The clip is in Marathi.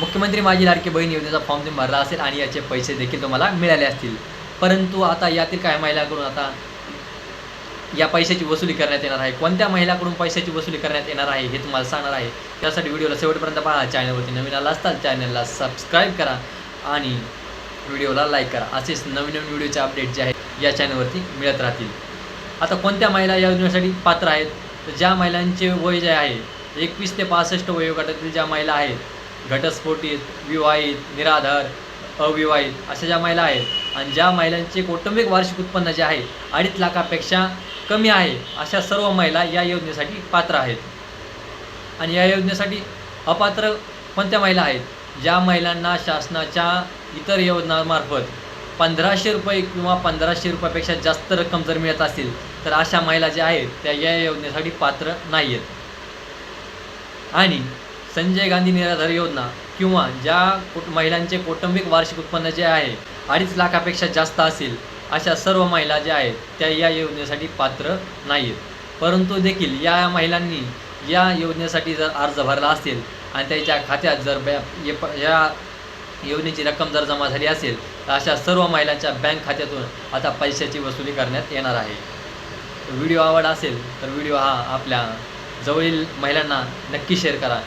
मुख्यमंत्री माझी लाडकी बहीण योजनेचा फॉर्म तुम्ही भरला असेल आणि याचे पैसे देखील तुम्हाला मिळाले असतील. परंतु आता यातील काही महिलांकडून आता या पैशाची वसुली करण्यात येणार आहे. कोणत्या महिलाकडून पैशाची वसुली करण्यात येणार आहे हे तुम्हाला सांगणार आहे. त्यासाठी व्हिडिओला शेवटपर्यंत पहा. चॅनलवरती नवीन आला असताल चॅनलला सबस्क्राईब करा आणि व्हिडिओला लाईक करा. असेच नवीन नवीन व्हिडिओचे अपडेट जे आहेत या चॅनलवरती मिळत राहतील. आता कोणत्या महिला या योजनेसाठी पात्र आहेत? तर ज्या महिलांचे वय जे आहे एकवीस ते पासष्ट वयोगटातील ज्या महिला आहेत घटस्फोटित विवाहित निराधार अविवाहित अशा ज्या महिला आहेत आणि ज्या महिलांचे कौटुंबिक वार्षिक उत्पन्न जे आहे अडीच लाखापेक्षा कमी आहे अशा सर्व महिला या योजनेसाठी पात्र आहेत. आणि या योजनेसाठी अपात्र कोणत्या महिला आहेत? ज्या महिलांना शासनाच्या इतर योजनांमार्फत पंधराशे रुपये किंवा पंधराशे रुपयापेक्षा जास्त रक्कम जर मिळत असेल तर अशा महिला ज्या आहेत त्या या योजनेसाठी पात्र नाही आहेत आणि संजय गांधी निराधार योजना किंवा ज्या कुट महिलांचे कौटुंबिक वार्षिक उत्पन्न जे आहे अडीच लाखापेक्षा जास्त असेल अशा सर्व महिला ज्या आहेत त्या या योजनेसाठी पात्र नाही आहेत परंतु देखील या महिलांनी या योजनेसाठी जर अर्ज भरला असेल आणि त्याच्या खात्यात जर बॅ ये प- या योजनेची रक्कम जर जमा झाली असेल तर अशा सर्व महिलांच्या बँक खात्यातून आता पैशाची वसुली करण्यात येणार आहे. व्हिडिओ आवड असेल तर व्हिडिओ हा आपल्या जवळील महिलांना नक्की शेअर करा.